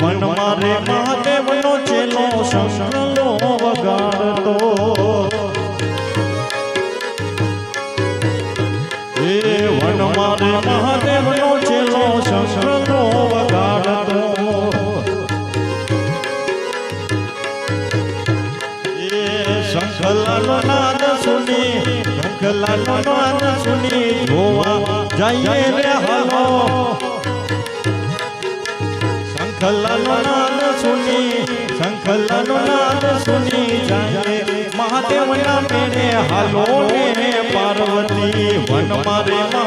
One મારે મહાદેવનો ચેલો શંકરનો વગાડતો. એ one મારે મહાદેવનો ચેલો શંકરનો વગાડતો. એ શંખલાલનો નાદ સુની શંખલાલનો નાદ સુની, જોવા જઈએ રે હાલો. શંખલાલનો નાદ સુની, શંખલાલનો નાદ સુની જઈએ મહાદેવના મેળે હાલો ને પાર્વતી વન મારે મહા